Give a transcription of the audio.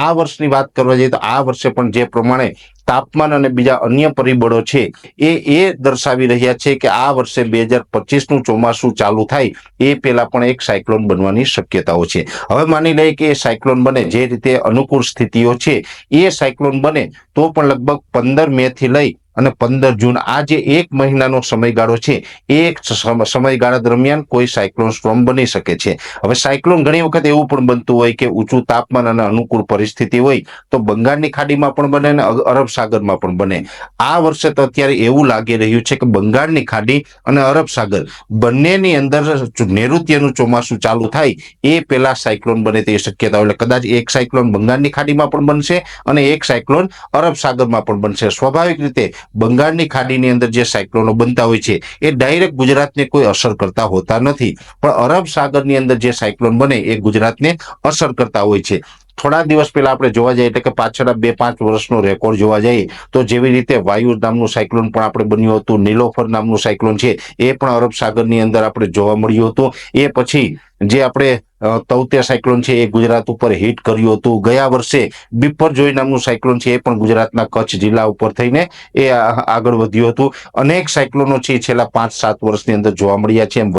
આ વર્ષની વાત કરવા જઈએ તો આ વર્ષે પણ જે પ્રમાણે તાપમાન અને બીજા અન્ય પરિબળો છે, એ એ દર્શાવી રહ્યા છે કે આ વર્ષે બે હજાર પચીસનું ચોમાસું ચાલુ થાય, એ પહેલા પણ એક સાયક્લોન બનવાની શક્યતાઓ છે. હવે માની લઈએ કે એ સાયક્લોન બને, જે રીતે અનુકૂળ સ્થિતિઓ છે, એ સાયક્લોન બને, તો પણ લગભગ પંદર મે થી લઈ અને પંદર જૂન આ જે એક મહિનાનો સમયગાળો છે, એક સમયગાળા દરમિયાન કોઈ સાયક્લોન સ્ટ્રોમ બની શકે છે. હવે સાયક્લોન ઘણી વખત એવું પણ બનતું હોય કે ઊંચું તાપમાન અને અનુકૂળ પરિસ્થિતિ હોય તો બંગાળની ખાડીમાં પણ બને અને અરબ સાગરમાં પણ બને. આ વર્ષે તો અત્યારે એવું લાગી રહ્યું છે કે બંગાળની ખાડી અને અરબ સાગર બંનેની અંદર નૈઋત્યનું ચોમાસું ચાલુ થાય એ પહેલા સાયક્લોન બને તેવી શક્યતા એટલે કદાચ એક સાયક્લોન બંગાળની ખાડીમાં પણ બનશે અને એક સાયક્લોન અરબ સાગરમાં પણ બનશે. સ્વાભાવિક રીતે બંગાળની ખાડીની અંદર જે સાયક્લોનો બનતા હોય છે, એ ડાયરેક્ટ ગુજરાતને કોઈ અસર કરતા હોતા નથી. પણ અરબ સાગરની અંદર જે સાયક્લોન બને, એ ગુજરાતને અસર કરતા હોય છે. થોડા દિવસ પહેલા આપણે જોવા જઈએ એટલે કે પાછળના બે પાંચ વર્ષનો રેકોર્ડ જોવા જઈએ તો જેવી રીતે વાયુ નામનું સાયક્લોન પણ આપણે બન્યું હતું નીલોફર નામનું સાયક્લોન છે એ પણ અરબ સાગરની અંદર આપણે જોવા મળ્યું હતું. એ પછી જે આપણે અ, તૌતે સાયક્લોન છે એ ગુજરાત ઉપર હિટ કર્યું હતું. ગયા વર્ષે બિપરજોય નામનું સાયક્લોન છે એ પણ ગુજરાતના કચ્છ જિલ્લા ઉપર થઈને એ આગળ વધ્યું હતું. અનેક સાયક્લોનો છેલ્લા પાંચ સાત વર્ષની અંદર જોવા મળ્યા છે.